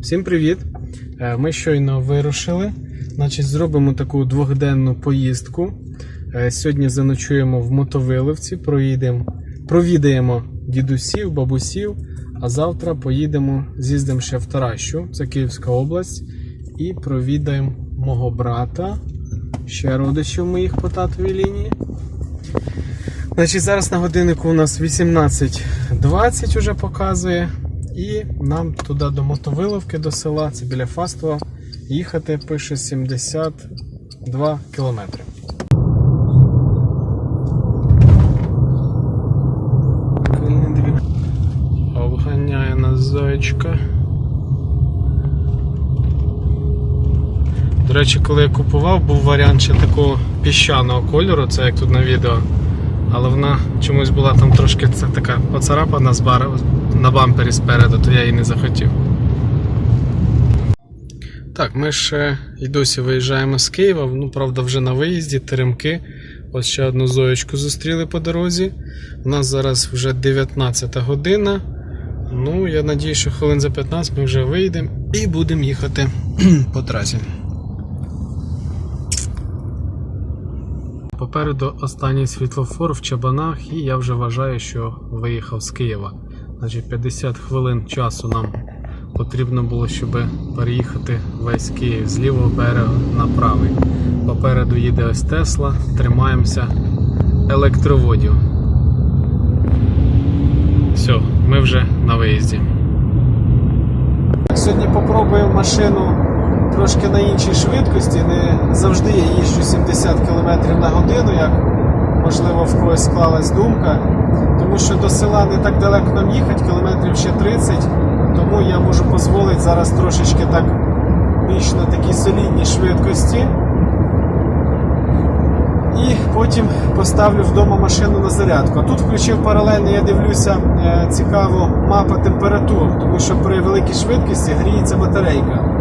Всім привіт! Е, Ми щойно вирушили. Значить, зробимо таку двохденну поїздку. Е, Сьогодні заночуємо в Мотовиливці, провідаємо дідусів, бабусів, а завтра поїдемо, з'їздимо ще в Таращу, це Київська область, і провідаємо мого брата, ще родичів моїх по татовій лінії. Значить, зараз на годиннику у нас 18.20 вже показує. І нам туди до Мотовиловки, до села, це біля Фастова, їхати пише 72 кілометри. Обганяє нас зоєчка. До речі, коли я купував, був варіант ще такого піщаного кольору, це як тут на відео. Але вона чомусь була там трошки це така поцарапана з бар... на бампері спереду, то я її не захотів. Так, ми ще й досі виїжджаємо з Києва. Ну, правда, вже на виїзді, теремки. Ось ще одну зоєчку зустріли по дорозі. У нас зараз вже 19 година. Ну, я надію, що хвилин за 15 ми вже вийдемо і будемо їхати по трасі. Попереду останній світлофор в Чабанах, і я вже вважаю, що виїхав з Києва. Значить, 50 хвилин часу нам потрібно було, щоб переїхати весь Київ з лівого берега на правий. Попереду їде ось Тесла, тримаємося електроводів. Все, ми вже на виїзді. Сьогодні попробуємо машину трошки на іншій швидкості. Не завжди я їжджу 70 км на годину, як можливо в когось склалась думка. Тому що до села не так далеко нам їхати, кілометрів ще 30, тому я можу дозволити зараз трошечки так більш на такій солідній швидкості. І потім поставлю вдома машину на зарядку. Тут включив паралельно, я дивлюся е, цікаво мапа температур, тому що при великій швидкості гріється батарейка.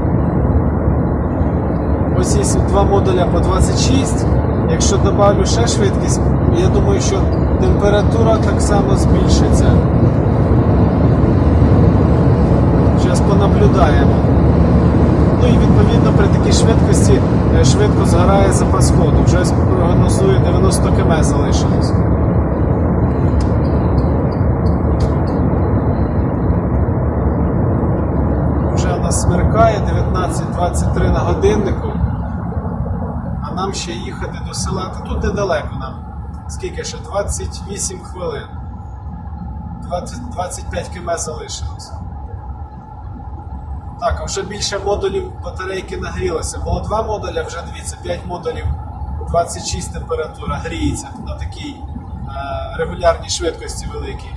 Ось є два модуля по 26. Якщо додавлю ще швидкість, я думаю, що температура так само збільшиться. Зараз понаблюдаємо. Ну і відповідно при такій швидкості е, швидко згорає запас ходу. Вже прогнозую 90 км залишилось. Вже у нас смеркає 19.23 на годиннику. Нам ще їхати до села. Та тут недалеко нам. Скільки ще? 28 хвилин. 20, 25 км залишилось. Так, а вже більше модулів батарейки нагрілося. Було два модуля, вже дивіться, 5 модулів 26 температура гріється на такій е, регулярній швидкості великій.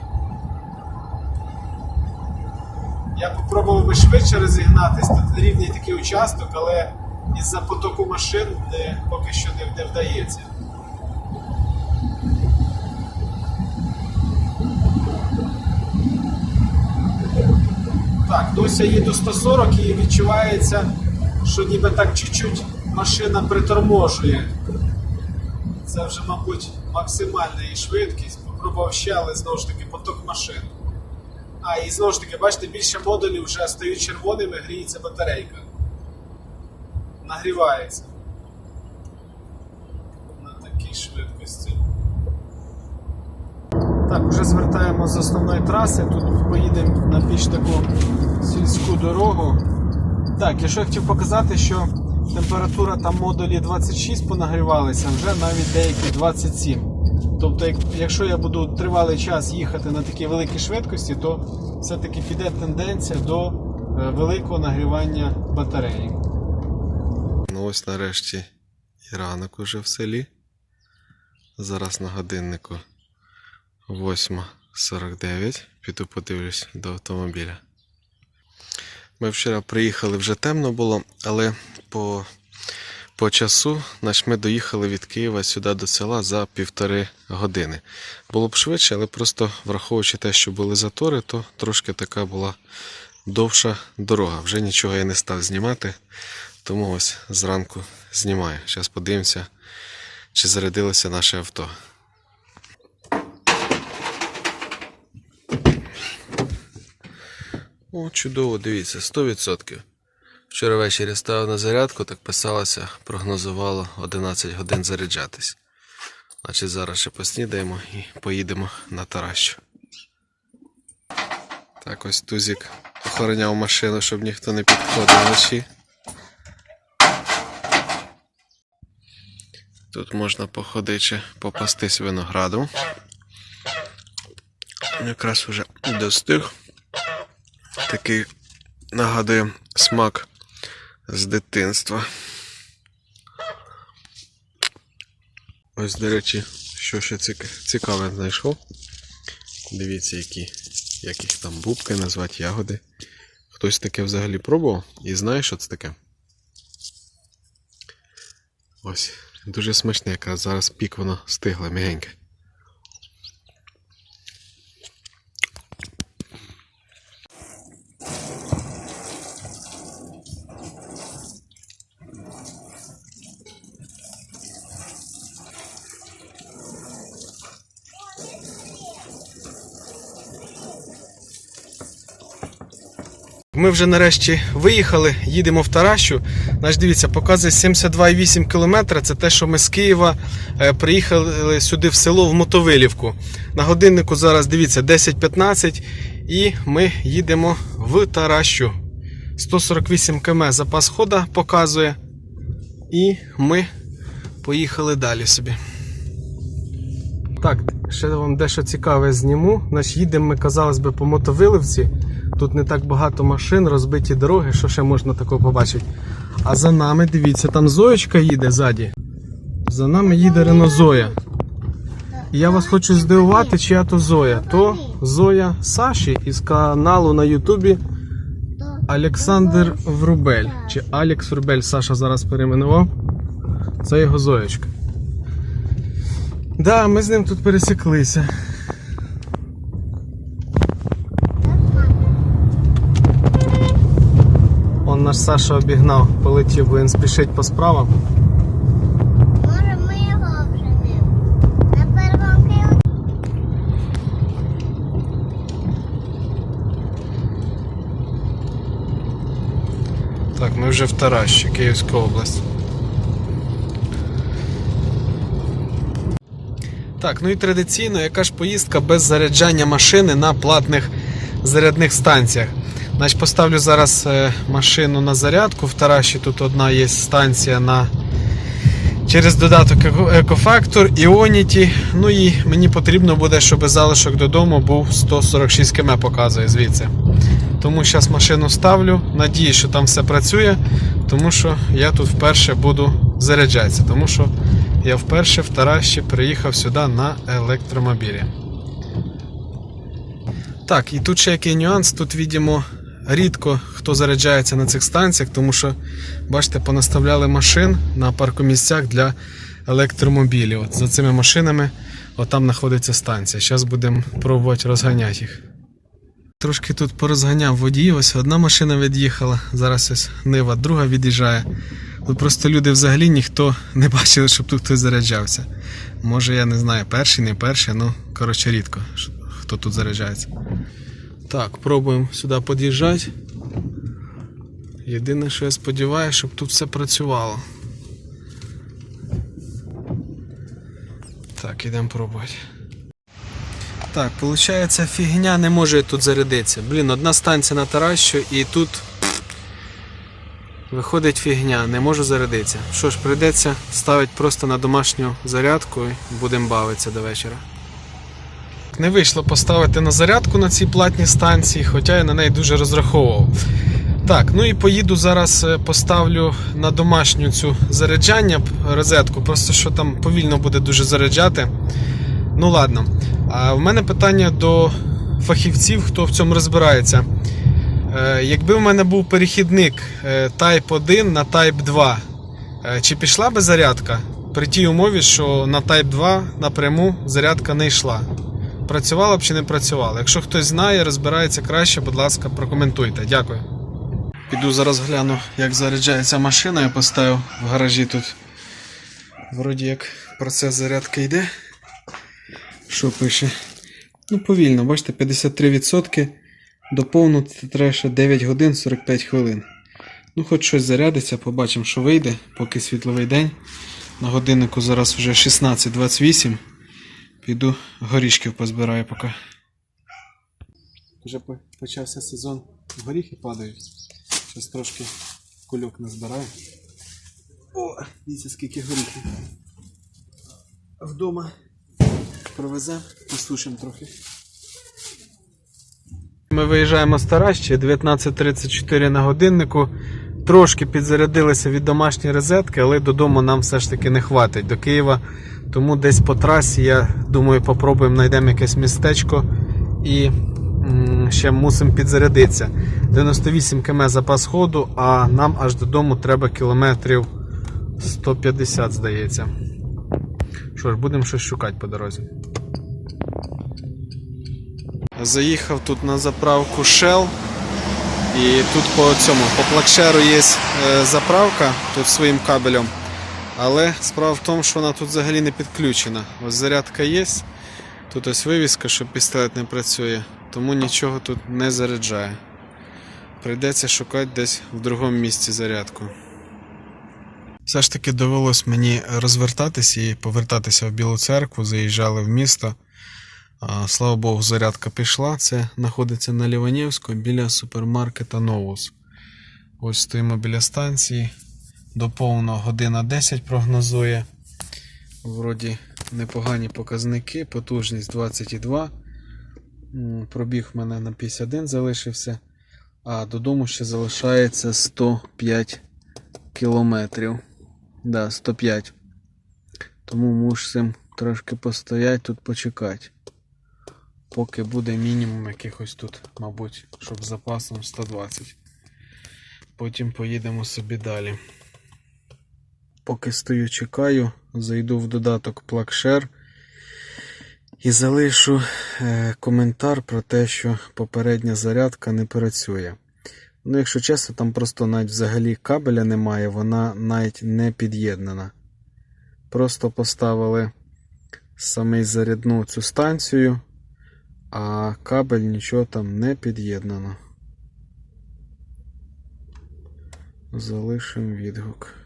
Я попробував би швидше розігнатись, тут рівний такий участок, але із-за потоку машин не, поки що не, не вдається. Так, досі їду 140 і відчувається, що ніби так чуть-чуть машина приторможує. Це вже, мабуть, максимальна її швидкість. Попробував ще, але знову ж таки поток машин. А, і знову ж таки, бачите, більше модулів вже стають червоними, гріється батарейка. Нагрівається. На такій швидкості. Так, вже звертаємо з основної траси. Тут поїдемо на більш таку сільську дорогу. Так, я що хотів показати, що температура там модулі 26 понагрівалися, вже навіть деякі 27. Тобто, якщо я буду тривалий час їхати на такій великій швидкості, то все-таки піде тенденція до е, великого нагрівання батареї. Ось нарешті і ранок уже в селі. Зараз на годиннику 8.49. Піду подивлюсь до автомобіля. Ми вчора приїхали вже темно було, але по, по часу наш ми доїхали від Києва сюди до села за півтори години. Було б швидше, але просто враховуючи те, що були затори, то трошки така була довша дорога. Вже нічого я не став знімати. Тому ось зранку знімаю. Зараз подивимося, чи зарядилося наше авто. О, чудово, дивіться, 100%. Вчора ввечері ставив на зарядку, так писалося, прогнозувало 11 годин заряджатись. Значить, зараз ще поснідаємо і поїдемо на Таращу. Так, ось Тузік охороняв машину, щоб ніхто не підходив вночі. Тут можна походити, попастись винограду. Якраз уже достиг. Такий нагадує смак з дитинства. Ось, до речі, що ще цікаве знайшов. Дивіться, які, як їх там бубки назвати, ягоди. Хтось таке взагалі пробував і знає, що це таке. Ось, дуже смачне, якраз зараз пік воно стигла м'ягеньке. Ми вже нарешті виїхали, їдемо в Таращу. Значить, дивіться, показує 72,8 км. Це те, що ми з Києва е, приїхали сюди в село в Мотовилівку. На годиннику зараз дивіться 10.15 і ми їдемо в Таращу. 148 км запас хода показує. І ми поїхали далі собі. Так, ще вам дещо цікаве зніму. Значить, їдемо ми, казалось би, по мотовиливці. Тут не так багато машин, розбиті дороги, що ще можна такого побачити. А за нами, дивіться, там Зоєчка їде ззаді. За нами їде Рено Зоя. Я вас хочу здивувати, чия то Зоя. То Зоя Саші із каналу на Ютубі Олександр Врубель. Чи Алекс Врубель Саша зараз перейменував. Це його Зоєчка. Да, ми з ним тут пересіклися. Саша обігнав, полетів, бо він спішить по справам. Може, ми його обженемо. На первому кіло Так, ми вже в Таращі, Київська область. Так, ну і традиційно, яка ж поїздка без заряджання машини на платних зарядних станціях. Значить, поставлю зараз е, машину на зарядку. В Тараші тут одна є станція на через додаток Екофактор, Іоніті. Ну і мені потрібно буде, щоб залишок додому був 146 км показує звідси. Тому зараз машину ставлю. Надію, що там все працює, тому що я тут вперше буду заряджатися. Тому що я вперше в Тараші приїхав сюди на електромобілі. Так, і тут ще який нюанс. Тут, видимо, рідко хто заряджається на цих станціях, тому що, бачите, понаставляли машин на паркомісцях для електромобілів. От за цими машинами отам знаходиться станція. Зараз будемо пробувати розганяти їх. Трошки тут порозганяв водіїв, ось одна машина від'їхала, зараз ось Нива, друга від'їжджає. Тут просто люди взагалі ніхто не бачили, щоб тут хтось заряджався. Може, я не знаю, перший, не перший, ну коротше рідко, хто тут заряджається. Так, пробуємо сюди під'їжджати. Єдине, що я сподіваюся, щоб тут все працювало. Так, ідемо пробувати. Так, виходить, фігня не може тут зарядитися. Блін, одна станція на Таращу і тут виходить фігня, не можу зарядитися. Що ж, прийдеться ставити просто на домашню зарядку і будемо бавитися до вечора. Не вийшло поставити на зарядку на цій платній станції, хоча я на неї дуже розраховував. Так, ну і поїду зараз е, поставлю на домашню цю заряджання розетку, просто що там повільно буде дуже заряджати. Ну ладно. А в мене питання до фахівців, хто в цьому розбирається. Е, Якби в мене був перехідник е, Type 1 на Type 2, е, чи пішла би зарядка при тій умові, що на Type 2 напряму зарядка не йшла? Працювала б чи не працювала? Якщо хтось знає, розбирається краще, будь ласка, прокоментуйте. Дякую. Піду зараз гляну, як заряджається машина. Я поставив в гаражі тут. Вроді як процес зарядки йде. Що пише? Ну, повільно, бачите, 53%. Доповнити треба ще 9 годин 45 хвилин. Ну, хоч щось зарядиться, побачимо, що вийде, поки світловий день. На годиннику зараз вже 16.28. Піду горішків позбираю поки. Вже почався сезон, горіхи падають. Щось трошки кульок назбираю. О, дивіться, скільки горіхів. Вдома провеземо, посушимо трохи. Ми виїжджаємо з Таращі, 19.34 на годиннику. Трошки підзарядилися від домашньої розетки, але додому нам все ж таки не хватить до Києва. Тому десь по трасі, я думаю, попробуємо знайдемо якесь містечко і ще мусимо підзарядитися. 98 км запас ходу, а нам аж додому треба кілометрів 150, здається. Що ж, будемо щось шукати по дорозі. Заїхав тут на заправку Shell. І тут по цьому, по плакшеру є е, заправка тут своїм кабелем. Але справа в тому, що вона тут взагалі не підключена. Ось зарядка є. Тут ось вивіска, що пістолет не працює, тому нічого тут не заряджає. Прийдеться шукати десь в другому місці зарядку. Все ж таки довелось мені розвертатися і повертатися в Білу церкву, заїжджали в місто. Слава Богу, зарядка пішла. Це знаходиться на Ліванівську біля супермаркета Новус. Ось стоїмо біля станції. До повного година 10 прогнозує. Вроді непогані показники, потужність 22. Пробіг в мене на 51 залишився. А додому ще залишається 105 кілометрів. Да, 105. Тому мусимо трошки постояти тут почекати. Поки буде мінімум якихось тут, мабуть, щоб з запасом 120. Потім поїдемо собі далі. Поки стою, чекаю, зайду в додаток PlugShare і залишу е, коментар про те, що попередня зарядка не працює. Ну, якщо чесно, там просто навіть взагалі кабеля немає, вона навіть не під'єднана. Просто поставили саме зарядну цю станцію, а кабель нічого там не під'єднано. Залишимо відгук.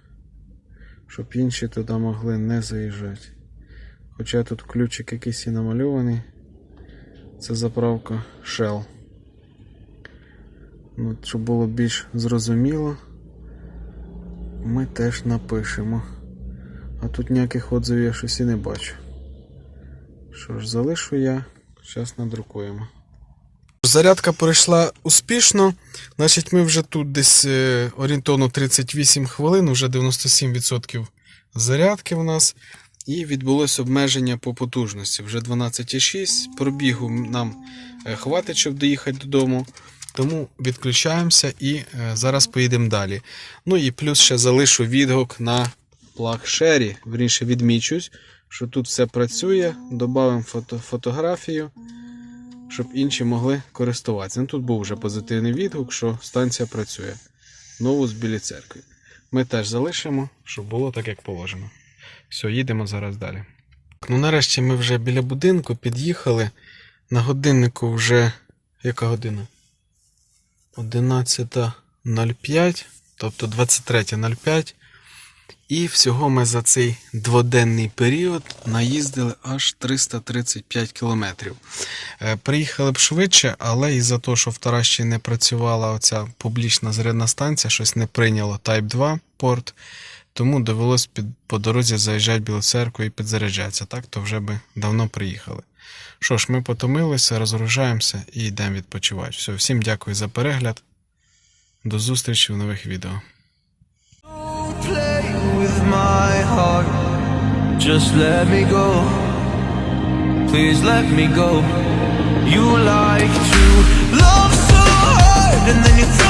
Щоб інші туди могли не заїжджати. Хоча тут ключик якийсь і намальований. Це заправка Shell. Ну, щоб було більш зрозуміло, ми теж напишемо. А тут ніяких отзивів я щось і не бачу. Що ж, залишу я, зараз надрукуємо. Зарядка пройшла успішно. Значить, ми вже тут десь е, орієнтовно 38 хвилин, вже 97% зарядки в нас. І відбулось обмеження по потужності. Вже 12,6. Пробігу нам е, хватить, щоб доїхати додому. Тому відключаємося і е, зараз поїдемо далі. Ну і плюс ще залишу відгук на PlugShare. Вірніше відмічусь, що тут все працює. Добавимо фото фотографію, щоб інші могли користуватися. Ну, тут був вже позитивний відгук, що станція працює. Нову з білі церкви. Ми теж залишимо, щоб було так, як положено. Все, їдемо зараз далі. Ну, нарешті ми вже біля будинку під'їхали. На годиннику вже. Яка година? 11.05, тобто 23.05. І всього ми за цей дводенний період наїздили аж 335 кілометрів. Е, Приїхали б швидше, але із-за того, що в Таращі не працювала оця публічна зарядна станція, щось не прийняло Type 2 порт, тому довелось під, по дорозі заїжджати в Білу церкву і підзаряджатися. Так, то вже би давно приїхали. Що ж, ми потомилися, розгружаємося і йдемо відпочивати. Все, всім дякую за перегляд. До зустрічі в нових відео. my heart. Just let me go. Please let me go. You like to love so hard and then you.